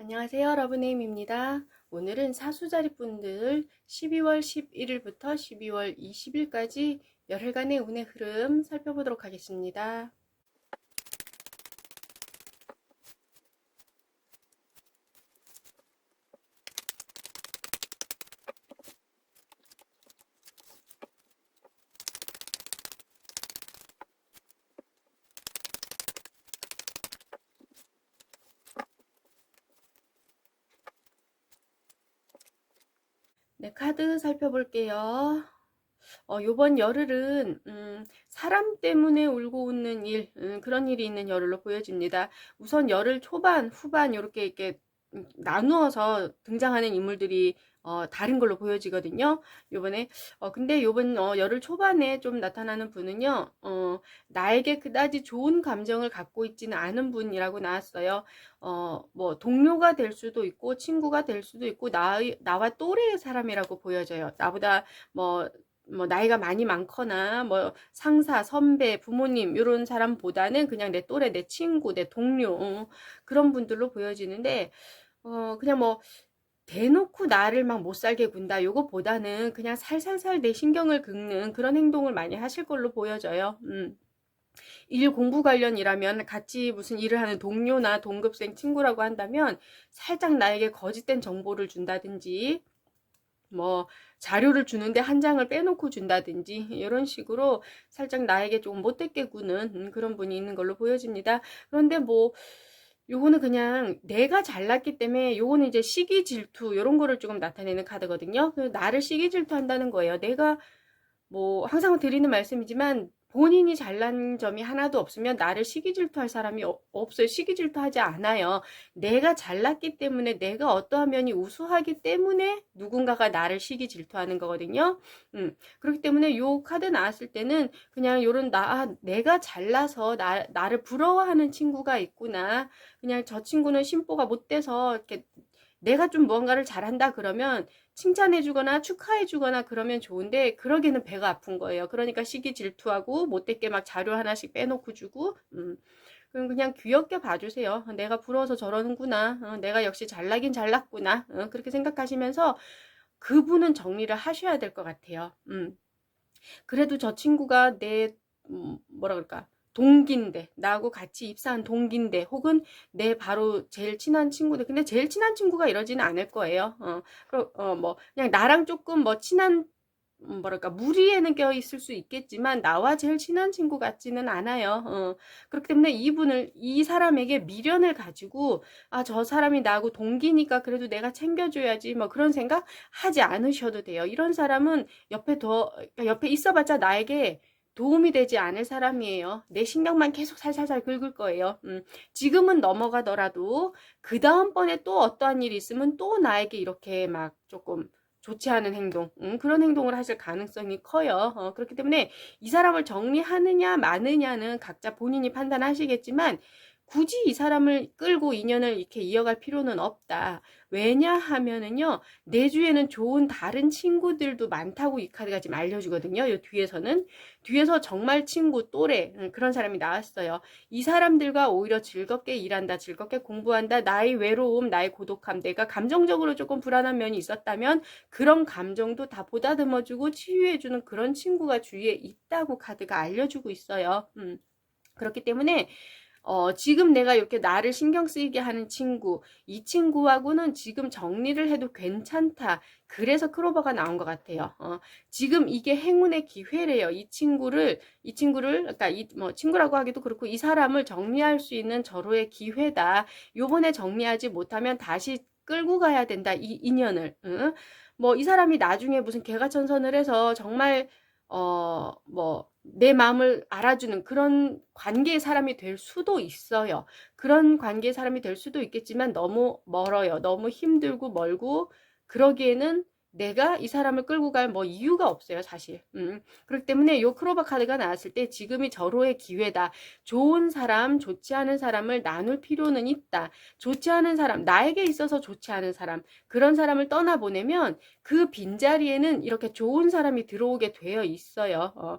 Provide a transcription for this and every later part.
안녕하세요. 러브네임입니다. 오늘은 사수자리 분들 12월 11일부터 12월 20일까지 열흘간의 운의 흐름 살펴보도록 하겠습니다. 네, 카드 살펴볼게요. 어, 요번 열흘은, 음, 사람 때문에 울고 웃는 일, 음, 그런 일이 있는 열흘로 보여집니다. 우선 열흘 초반, 후반, 요렇게 이렇게 음, 나누어서 등장하는 인물들이 어, 다른 걸로 보여지거든요. 요번에, 어, 근데 요번, 어, 열흘 초반에 좀 나타나는 분은요, 어, 나에게 그다지 좋은 감정을 갖고 있지는 않은 분이라고 나왔어요. 어, 뭐, 동료가 될 수도 있고, 친구가 될 수도 있고, 나, 나와 또래의 사람이라고 보여져요. 나보다 뭐, 뭐 나이가 많이 많거나 뭐 상사, 선배, 부모님 이런 사람보다는 그냥 내 또래, 내 친구, 내 동료 어, 그런 분들로 보여지는데 어 그냥 뭐 대놓고 나를 막 못 살게 군다 요거보다는 그냥 살살살 내 신경을 긁는 그런 행동을 많이 하실 걸로 보여져요. 음. 일 공부 관련 일하면 같이 무슨 일을 하는 동료나 동급생 친구라고 한다면 살짝 나에게 거짓된 정보를 준다든지 뭐 자료를 주는데 한 장을 빼놓고 준다든지 이런 식으로 살짝 나에게 좀 못되게 구는 음, 그런 분이 있는 걸로 보여집니다. 그런데 뭐 요거는 그냥 내가 잘났기 때문에 요거는 이제 시기 질투 이런 거를 조금 나타내는 카드거든요. 나를 시기 질투한다는 거예요. 내가 뭐 항상 드리는 말씀이지만 본인이 잘난 점이 하나도 없으면 나를 시기 질투할 사람이 없어요. 시기 질투하지 않아요. 내가 잘났기 때문에 내가 어떠한 면이 우수하기 때문에 누군가가 나를 시기 질투하는 거거든요. 음, 그렇기 때문에 요 카드 나왔을 때는 그냥 요런 나 아, 내가 잘나서 나, 나를 부러워하는 친구가 있구나. 그냥 저 친구는 심보가 못 돼서 이렇게 내가 좀 무언가를 잘한다 그러면 칭찬해주거나 축하해주거나 그러면 좋은데 그러기에는 배가 아픈 거예요. 그러니까 시기 질투하고 못되게 막 자료 하나씩 빼놓고 주고 음. 그럼 그냥 귀엽게 봐주세요. 내가 부러워서 저러는구나. 어, 내가 역시 잘나긴 잘났구나. 어, 그렇게 생각하시면서 그분은 정리를 하셔야 될 것 같아요. 음. 그래도 저 친구가 내 음, 뭐라 그럴까 동기인데 나하고 같이 입사한 동기인데 혹은 내 바로 제일 친한 친구들 근데 제일 친한 친구가 이러지는 않을 거예요. 어, 어, 뭐 그냥 나랑 조금 뭐 친한 음, 뭐랄까 무리에는 껴 있을 수 있겠지만 나와 제일 친한 친구 같지는 않아요. 어, 그렇기 때문에 이분을 이 사람에게 미련을 가지고 아 저 사람이 나하고 동기니까 그래도 내가 챙겨줘야지 뭐 그런 생각 하지 않으셔도 돼요. 이런 사람은 옆에 더 그러니까 옆에 있어봤자 나에게 도움이 되지 않을 사람이에요. 내 신경만 계속 살살살 긁을 거예요. 음, 지금은 넘어가더라도 그 다음번에 또 어떠한 일이 있으면 또 나에게 이렇게 막 조금 좋지 않은 행동, 음, 그런 행동을 하실 가능성이 커요. 어, 그렇기 때문에 이 사람을 정리하느냐 마느냐는 각자 본인이 판단하시겠지만 굳이 이 사람을 끌고 인연을 이렇게 이어갈 필요는 없다. 왜냐하면은요, 내 주에는 좋은 다른 친구들도 많다고 이 카드가 지금 알려주거든요. 이 뒤에서는. 뒤에서 정말 친구, 또래, 음, 그런 사람이 나왔어요. 이 사람들과 오히려 즐겁게 일한다, 즐겁게 공부한다, 나의 외로움, 나의 고독함, 내가 감정적으로 조금 불안한 면이 있었다면 그런 감정도 다 보다듬어주고 치유해주는 그런 친구가 주위에 있다고 카드가 알려주고 있어요. 음. 그렇기 때문에 어, 지금 내가 이렇게 나를 신경 쓰이게 하는 친구, 이 친구하고는 지금 정리를 해도 괜찮다. 그래서 크로버가 나온 것 같아요. 어, 지금 이게 행운의 기회래요. 이 친구를, 이 친구를, 그러니까 이, 뭐, 친구라고 하기도 그렇고, 이 사람을 정리할 수 있는 절호의 기회다. 요번에 정리하지 못하면 다시 끌고 가야 된다. 이 인연을. 응? 뭐, 이 사람이 나중에 무슨 개가 천선을 해서 정말, 어, 뭐, 내 마음을 알아주는 그런 관계의 사람이 될 수도 있어요. 그런 관계의 사람이 될 수도 있겠지만 너무 멀어요. 너무 힘들고 멀고 그러기에는 내가 이 사람을 끌고 갈 뭐 이유가 없어요, 사실. 음. 그렇기 때문에 요 크로바 카드가 나왔을 때 지금이 절호의 기회다. 좋은 사람, 좋지 않은 사람을 나눌 필요는 있다. 좋지 않은 사람, 나에게 있어서 좋지 않은 사람, 그런 사람을 떠나보내면 그 빈자리에는 이렇게 좋은 사람이 들어오게 되어 있어요. 어.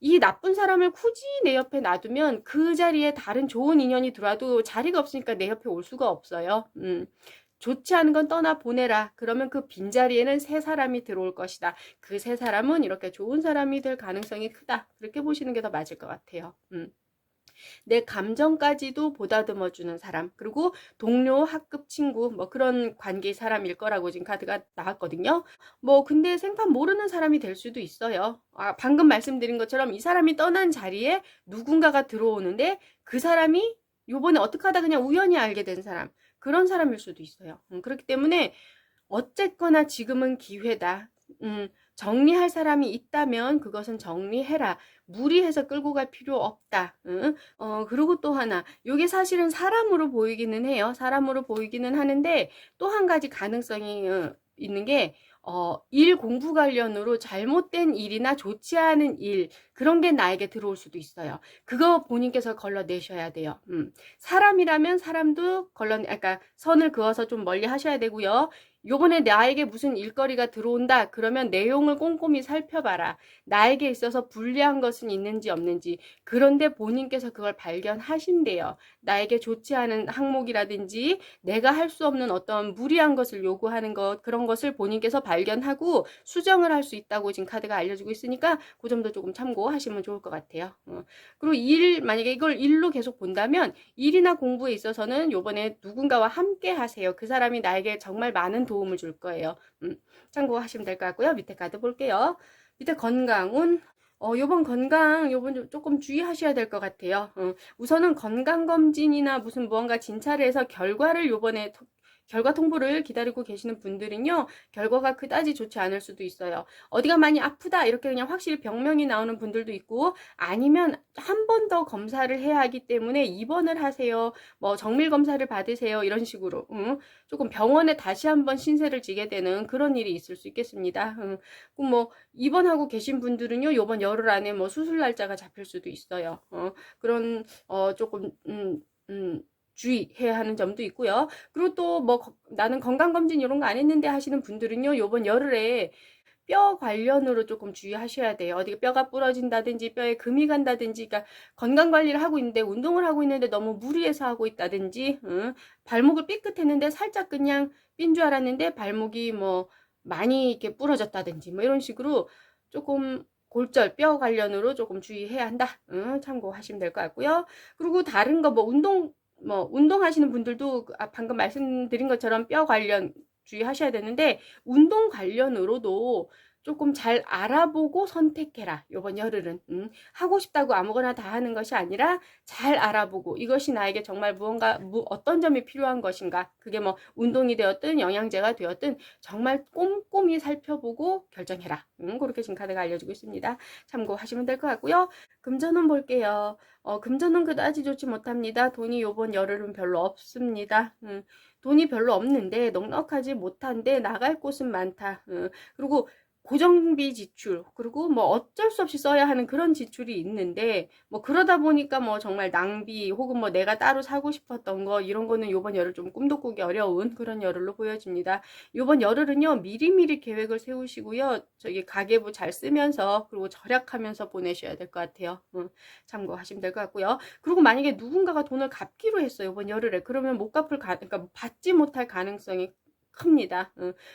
이 나쁜 사람을 굳이 내 옆에 놔두면 그 자리에 다른 좋은 인연이 들어와도 자리가 없으니까 내 옆에 올 수가 없어요. 음. 좋지 않은 건 떠나 보내라. 그러면 그 빈자리에는 새 사람이 들어올 것이다. 그 새 사람은 이렇게 좋은 사람이 될 가능성이 크다. 그렇게 보시는 게 더 맞을 것 같아요. 음. 내 감정까지도 보다듬어 주는 사람 그리고 동료 학급 친구 뭐 그런 관계의 사람일 거라고 지금 카드가 나왔거든요. 뭐 근데 생판 모르는 사람이 될 수도 있어요. 아 방금 말씀드린 것처럼 이 사람이 떠난 자리에 누군가가 들어오는데 그 사람이 요번에 어떻게 하다 그냥 우연히 알게 된 사람 그런 사람일 수도 있어요. 음, 그렇기 때문에 어쨌거나 지금은 기회다. 음, 정리할 사람이 있다면 그것은 정리해라. 무리해서 끌고 갈 필요 없다. 응? 어, 그리고 또 하나. 이게 사실은 사람으로 보이기는 해요. 사람으로 보이기는 하는데 또 한 가지 가능성이 어, 있는 게 어, 일 공부 관련으로 잘못된 일이나 좋지 않은 일, 그런 게 나에게 들어올 수도 있어요. 그거 본인께서 걸러내셔야 돼요. 음. 사람이라면 사람도 걸러, 그러니까 선을 그어서 좀 멀리 하셔야 되고요. 요번에 나에게 무슨 일거리가 들어온다. 그러면 내용을 꼼꼼히 살펴봐라. 나에게 있어서 불리한 것은 있는지 없는지. 그런데 본인께서 그걸 발견하신대요. 나에게 좋지 않은 항목이라든지 내가 할 수 없는 어떤 무리한 것을 요구하는 것, 그런 것을 본인께서 발견하고 수정을 할 수 있다고 지금 카드가 알려주고 있으니까 그 점도 조금 참고 하시면 좋을 것 같아요. 어. 그리고 일, 만약에 이걸 일로 계속 본다면 일이나 공부에 있어서는 요번에 누군가와 함께 하세요. 그 사람이 나에게 정말 많은 도움을 줄 거예요. 음, 참고하시면 될 것 같고요. 밑에 카드 볼게요. 밑에 건강운 어, 요번 건강, 요번 조금 주의하셔야 될 것 같아요. 어, 우선은 건강검진이나 무슨 무언가 진찰을 해서 결과를 요번에 결과 통보를 기다리고 계시는 분들은요, 결과가 그다지 좋지 않을 수도 있어요. 어디가 많이 아프다, 이렇게 그냥 확실히 병명이 나오는 분들도 있고, 아니면 한 번 더 검사를 해야 하기 때문에 입원을 하세요, 뭐 정밀 검사를 받으세요, 이런 식으로, 응? 조금 병원에 다시 한번 신세를 지게 되는 그런 일이 있을 수 있겠습니다. 응? 뭐, 입원하고 계신 분들은요, 요번 열흘 안에 뭐 수술 날짜가 잡힐 수도 있어요. 어, 그런, 어, 조금, 음, 음, 주의해야 하는 점도 있고요. 그리고 또 뭐 나는 건강검진 이런 거 안 했는데 하시는 분들은요. 요번 열흘에 뼈 관련으로 조금 주의하셔야 돼요. 어디 뼈가 부러진다든지 뼈에 금이 간다든지 그러니까 건강 관리를 하고 있는데 운동을 하고 있는데 너무 무리해서 하고 있다든지 응? 발목을 삐끗했는데 살짝 그냥 삔 줄 알았는데 발목이 뭐 많이 이렇게 부러졌다든지 뭐 이런 식으로 조금 골절 뼈 관련으로 조금 주의해야 한다. 응? 참고하시면 될 것 같고요. 그리고 다른 거 뭐 운동 뭐 운동하시는 분들도 그, 아, 방금 말씀드린 것처럼 뼈 관련 주의하셔야 되는데 운동 관련으로도 조금 잘 알아보고 선택해라. 요번 열흘은 음, 하고 싶다고 아무거나 다 하는 것이 아니라 잘 알아보고 이것이 나에게 정말 무언가 무, 어떤 점이 필요한 것인가. 그게 뭐 운동이 되었든 영양제가 되었든 정말 꼼꼼히 살펴보고 결정해라. 음, 그렇게 지금 카드가 알려주고 있습니다. 참고하시면 될 것 같고요. 금전운 볼게요. 어, 금전은 그다지 좋지 못합니다. 돈이 요번 열흘은 별로 없습니다. 음, 돈이 별로 없는데 넉넉하지 못한데 나갈 곳은 많다. 음, 그리고 고정비 지출 그리고 뭐 어쩔 수 없이 써야 하는 그런 지출이 있는데 뭐 그러다 보니까 뭐 정말 낭비 혹은 뭐 내가 따로 사고 싶었던 거 이런 거는 요번 열흘 좀 꿈도 꾸기 어려운 그런 열흘로 보여집니다. 요번 열흘은요 미리미리 계획을 세우시고요 저기 가계부 잘 쓰면서 그리고 절약하면서 보내셔야 될 것 같아요. 응, 참고하시면 될 것 같고요. 그리고 만약에 누군가가 돈을 갚기로 했어요 이번 열흘에 그러면 못 갚을 가 그러니까 받지 못할 가능성이 큽니다.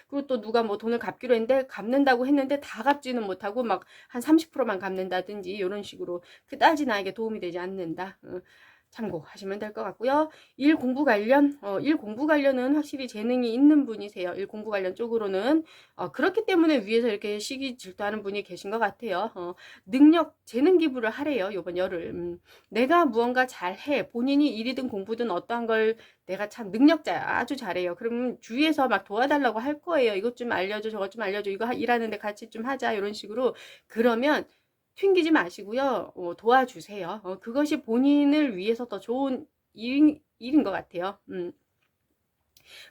그리고 또 누가 뭐 돈을 갚기로 했는데 갚는다고 했는데 다 갚지는 못하고 막 한 30%만 갚는다든지 이런 식으로 그다지 나에게 도움이 되지 않는다. 참고하시면 될 것 같고요. 일 공부 관련, 어, 일 공부 관련은 확실히 재능이 있는 분이세요. 일 공부 관련 쪽으로는. 어, 그렇기 때문에 위에서 이렇게 시기 질투하는 분이 계신 것 같아요. 어, 능력, 재능 기부를 하래요. 요번 열흘. 음, 내가 무언가 잘해. 본인이 일이든 공부든 어떠한 걸 내가 참 능력자야. 아주 잘해요. 그러면 주위에서 막 도와달라고 할 거예요. 이것 좀 알려줘. 저것 좀 알려줘. 이거 일하는데 같이 좀 하자. 이런 식으로. 그러면 튕기지 마시고요. 어, 도와주세요. 어, 그것이 본인을 위해서 더 좋은 일, 일인 것 같아요. 음.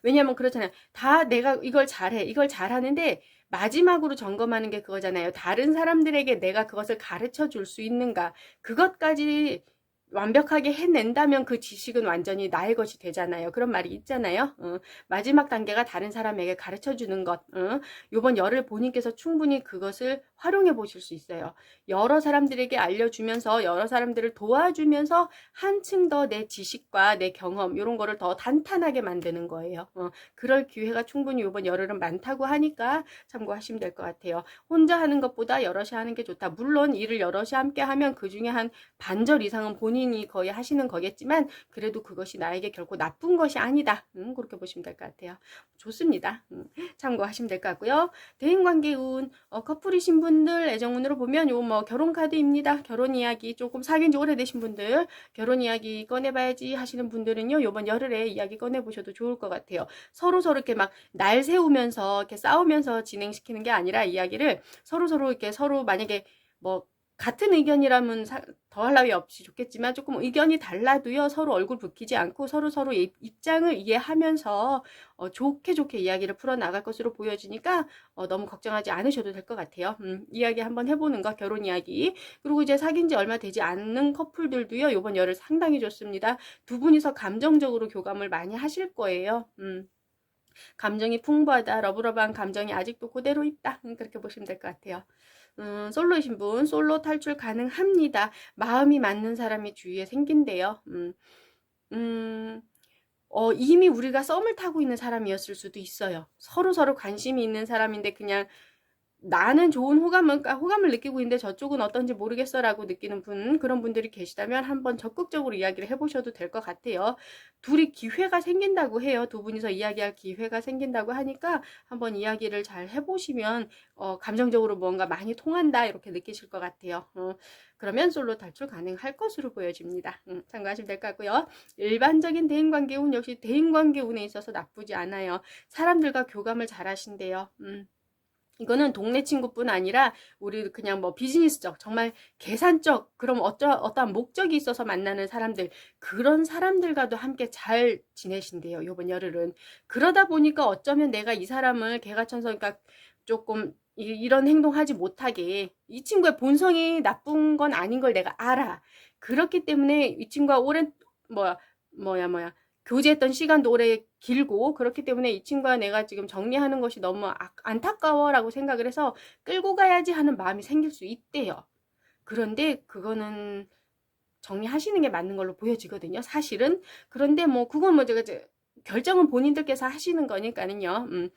왜냐하면 그렇잖아요. 다 내가 이걸 잘해. 이걸 잘하는데 마지막으로 점검하는 게 그거잖아요. 다른 사람들에게 내가 그것을 가르쳐 줄 수 있는가. 그것까지 완벽하게 해낸다면 그 지식은 완전히 나의 것이 되잖아요. 그런 말이 있잖아요. 어, 마지막 단계가 다른 사람에게 가르쳐 주는 것. 어, 요번 열을 본인께서 충분히 그것을 활용해 보실 수 있어요. 여러 사람들에게 알려주면서 여러 사람들을 도와주면서 한층 더 내 지식과 내 경험 이런 거를 더 단단하게 만드는 거예요. 어, 그럴 기회가 충분히 요번 열흘은 많다고 하니까 참고하시면 될 것 같아요. 혼자 하는 것보다 여럿이 하는 게 좋다. 물론 일을 여럿이 함께 하면 그 중에 한 반절 이상은 본인 이 거의 하시는 거겠지만 그래도 그것이 나에게 결코 나쁜 것이 아니다. 음, 그렇게 보시면 될 것 같아요. 좋습니다. 음, 참고하시면 될 것 같고요. 대인관계 운, 어, 커플이신 분들 애정운으로 보면 요 뭐 결혼 카드입니다. 결혼 이야기 조금 사귄 지 오래되신 분들 결혼 이야기 꺼내봐야지 하시는 분들은요 요번 열흘에 이야기 꺼내보셔도 좋을 것 같아요. 서로 서로 이렇게 막 날 세우면서 이렇게 싸우면서 진행시키는 게 아니라 이야기를 서로 서로 이렇게 서로 만약에 뭐 같은 의견이라면 사, 더할 나위 없이 좋겠지만 조금 의견이 달라도요 서로 얼굴 붉히지 않고 서로 서로 입장을 이해하면서 어, 좋게 좋게 이야기를 풀어 나갈 것으로 보여지니까 어, 너무 걱정하지 않으셔도 될 것 같아요. 음, 이야기 한번 해보는 거 결혼 이야기 그리고 이제 사귄 지 얼마 되지 않는 커플들도요 이번 열을 상당히 좋습니다. 두 분이서 감정적으로 교감을 많이 하실 거예요. 음. 감정이 풍부하다, 러브러브한 감정이 아직도 그대로 있다. 음, 그렇게 보시면 될 것 같아요. 음, 솔로이신 분, 솔로 탈출 가능합니다. 마음이 맞는 사람이 주위에 생긴대요. 음, 음, 어, 이미 우리가 썸을 타고 있는 사람이었을 수도 있어요. 서로 서로 관심이 있는 사람인데 그냥 나는 좋은 호감을, 그러니까 호감을 느끼고 있는데 저쪽은 어떤지 모르겠어라고 느끼는 분, 그런 분들이 계시다면 한번 적극적으로 이야기를 해보셔도 될 것 같아요. 둘이 기회가 생긴다고 해요. 두 분이서 이야기할 기회가 생긴다고 하니까 한번 이야기를 잘 해보시면, 어, 감정적으로 뭔가 많이 통한다, 이렇게 느끼실 것 같아요. 어, 그러면 솔로 탈출 가능할 것으로 보여집니다. 음, 참고하시면 될 것 같고요. 일반적인 대인관계 운 역시 대인관계 운에 있어서 나쁘지 않아요. 사람들과 교감을 잘 하신대요. 음. 이거는 동네 친구뿐 아니라 우리 그냥 뭐 비즈니스적 정말 계산적 그럼 어떠, 어떠한 목적이 있어서 만나는 사람들 그런 사람들과도 함께 잘 지내신대요 요번 열흘은. 그러다 보니까 어쩌면 내가 이 사람을 개가천선 그러니까 조금 이, 런 행동하지 못하게 이 친구의 본성이 나쁜 건 아닌 걸 내가 알아. 그렇기 때문에 이 친구가 오랜 뭐야 뭐야 뭐야 교제했던 시간도 오래 길고 그렇기 때문에 이 친구와 내가 지금 정리하는 것이 너무 아, 안타까워라고 생각을 해서 끌고 가야지 하는 마음이 생길 수 있대요. 그런데 그거는 정리하시는 게 맞는 걸로 보여지거든요. 사실은 그런데 뭐 그건 뭐 제가 결정은 본인들께서 하시는 거니까는요. 음.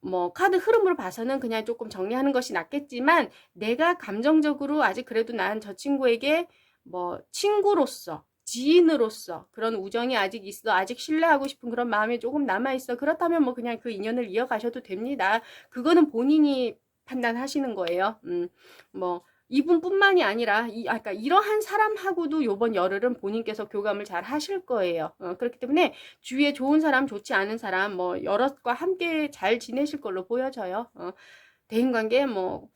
뭐 카드 흐름으로 봐서는 그냥 조금 정리하는 것이 낫겠지만 내가 감정적으로 아직 그래도 난 저 친구에게 뭐 친구로서 지인으로서 그런 우정이 아직 있어 아직 신뢰하고 싶은 그런 마음이 조금 남아 있어 그렇다면 뭐 그냥 그 인연을 이어가셔도 됩니다. 그거는 본인이 판단하시는 거예요. 음, 뭐 이분뿐만이 아니라 이 아까 그러니까 이러한 사람하고도 요번 열흘은 본인께서 교감을 잘 하실 거예요. 어, 그렇기 때문에 주위에 좋은 사람, 좋지 않은 사람, 뭐 여럿과 함께 잘 지내실 걸로 보여져요. 어, 대인 관계 뭐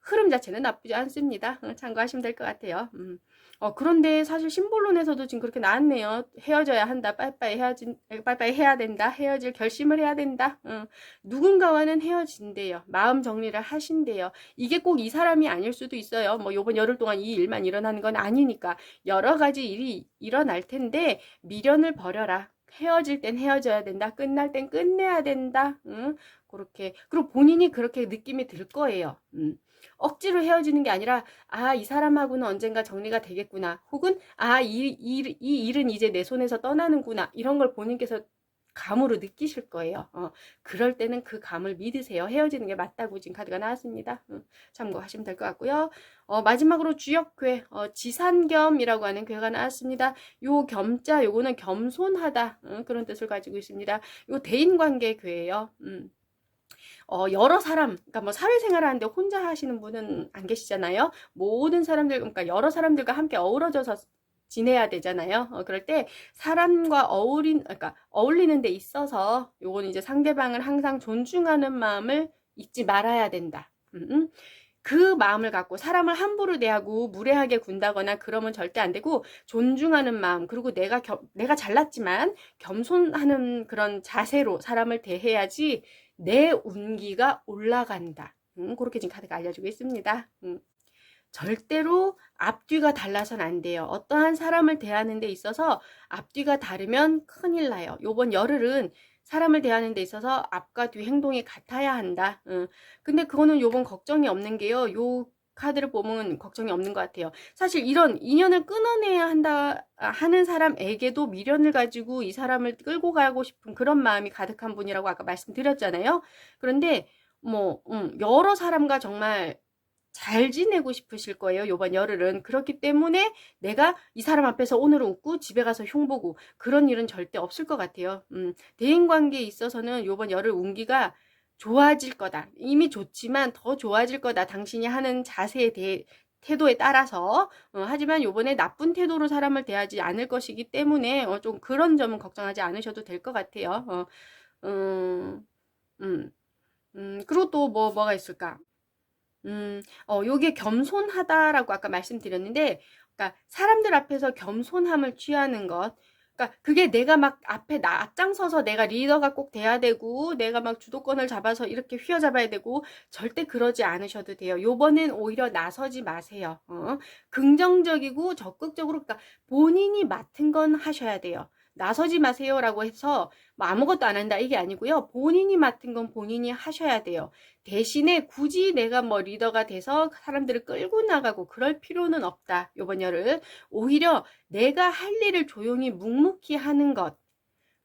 흐름 자체는 나쁘지 않습니다. 어, 참고하시면 될 것 같아요. 음. 어, 그런데 사실 심볼론에서도 지금 그렇게 나왔네요. 헤어져야 한다. 빠이빠이 헤어진, 빠이빠이 해야 된다. 헤어질 결심을 해야 된다. 어, 누군가와는 헤어진대요. 마음 정리를 하신대요. 이게 꼭 이 사람이 아닐 수도 있어요. 뭐 요번 열흘 동안 이 일만 일어나는 건 아니니까 여러 가지 일이 일어날 텐데 미련을 버려라. 헤어질 땐 헤어져야 된다. 끝날 땐 끝내야 된다. 응? 그렇게. 그리고 본인이 그렇게 느낌이 들 거예요. 음. 억지로 헤어지는 게 아니라 아 이 사람하고는 언젠가 정리가 되겠구나 혹은 아 이 이, 이 일은 이제 내 손에서 떠나는구나 이런 걸 본인께서 감으로 느끼실 거예요. 어, 그럴 때는 그 감을 믿으세요. 헤어지는 게 맞다고 지금 카드가 나왔습니다. 어, 참고하시면 될 것 같고요. 어, 마지막으로 주역괴, 어, 지산겸이라고 하는 괴가 나왔습니다. 요 겸자, 요거는 겸손하다 어, 그런 뜻을 가지고 있습니다. 요 대인관계 괴예요. 음. 어, 여러 사람, 그러니까 뭐 사회생활 하는데 혼자 하시는 분은 안 계시잖아요. 모든 사람들, 그러니까 여러 사람들과 함께 어우러져서 지내야 되잖아요. 어, 그럴 때 사람과 어울린, 그러니까 어울리는 데 있어서 요건 이제 상대방을 항상 존중하는 마음을 잊지 말아야 된다. 음, 음. 그 마음을 갖고 사람을 함부로 대하고 무례하게 군다거나 그러면 절대 안 되고 존중하는 마음 그리고 내가 겸, 내가 잘났지만 겸손하는 그런 자세로 사람을 대해야지 내 운기가 올라간다. 음, 그렇게 지금 카드가 알려주고 있습니다. 음. 절대로 앞뒤가 달라선 안 돼요. 어떠한 사람을 대하는 데 있어서 앞뒤가 다르면 큰일 나요. 요번 열흘은 사람을 대하는 데 있어서 앞과 뒤 행동이 같아야 한다. 응. 근데 그거는 요번 걱정이 없는 게요. 요 카드를 보면 걱정이 없는 것 같아요. 사실 이런 인연을 끊어내야 한다 하는 사람에게도 미련을 가지고 이 사람을 끌고 가고 싶은 그런 마음이 가득한 분이라고 아까 말씀드렸잖아요. 그런데 뭐 음, 여러 사람과 정말 잘 지내고 싶으실 거예요. 요번 열흘은. 그렇기 때문에 내가 이 사람 앞에서 오늘은 웃고 집에 가서 흉보고 그런 일은 절대 없을 것 같아요. 음, 대인 관계에 있어서는 요번 열흘 운기가 좋아질 거다. 이미 좋지만 더 좋아질 거다. 당신이 하는 자세에 대해 태도에 따라서 어, 하지만 요번에 나쁜 태도로 사람을 대하지 않을 것이기 때문에 어, 좀 그런 점은 걱정하지 않으셔도 될 것 같아요. 어, 음, 음, 음, 그리고 또 뭐 뭐가 있을까? 음, 어, 요게 겸손하다라고 아까 말씀드렸는데, 그러니까 사람들 앞에서 겸손함을 취하는 것. 그러니까 그게 내가 막 앞에 나 앞장서서 내가 리더가 꼭 돼야 되고, 내가 막 주도권을 잡아서 이렇게 휘어잡아야 되고, 절대 그러지 않으셔도 돼요. 요번엔 오히려 나서지 마세요. 어? 긍정적이고 적극적으로, 그러니까 본인이 맡은 건 하셔야 돼요. 나서지 마세요라고 해서 뭐 아무것도 안 한다 이게 아니고요. 본인이 맡은 건 본인이 하셔야 돼요. 대신에 굳이 내가 뭐 리더가 돼서 사람들을 끌고 나가고 그럴 필요는 없다. 요번 열을 오히려 내가 할 일을 조용히 묵묵히 하는 것.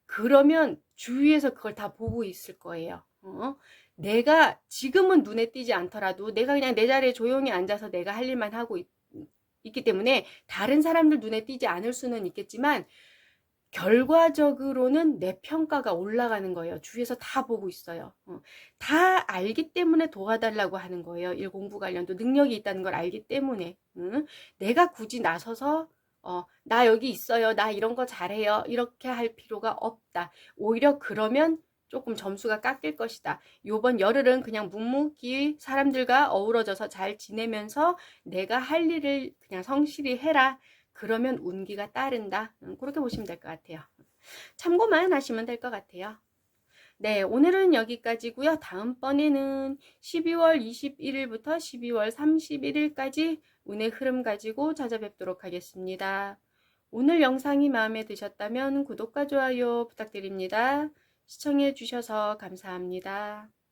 그러면 주위에서 그걸 다 보고 있을 거예요. 어? 내가 지금은 눈에 띄지 않더라도 내가 그냥 내 자리에 조용히 앉아서 내가 할 일만 하고 있, 있기 때문에 다른 사람들 눈에 띄지 않을 수는 있겠지만 결과적으로는 내 평가가 올라가는 거예요. 주위에서 다 보고 있어요. 어, 다 알기 때문에 도와달라고 하는 거예요. 일 공부 관련도 능력이 있다는 걸 알기 때문에. 응? 내가 굳이 나서서 어, 나 여기 있어요. 나 이런 거 잘해요. 이렇게 할 필요가 없다. 오히려 그러면 조금 점수가 깎일 것이다. 요번 열흘은 그냥 묵묵히 사람들과 어우러져서 잘 지내면서 내가 할 일을 그냥 성실히 해라. 그러면 운기가 따른다. 음, 그렇게 보시면 될 것 같아요. 참고만 하시면 될 것 같아요. 네, 오늘은 여기까지고요. 다음번에는 12월 21일부터 12월 31일까지 운의 흐름 가지고 찾아뵙도록 하겠습니다. 오늘 영상이 마음에 드셨다면 구독과 좋아요 부탁드립니다. 시청해 주셔서 감사합니다.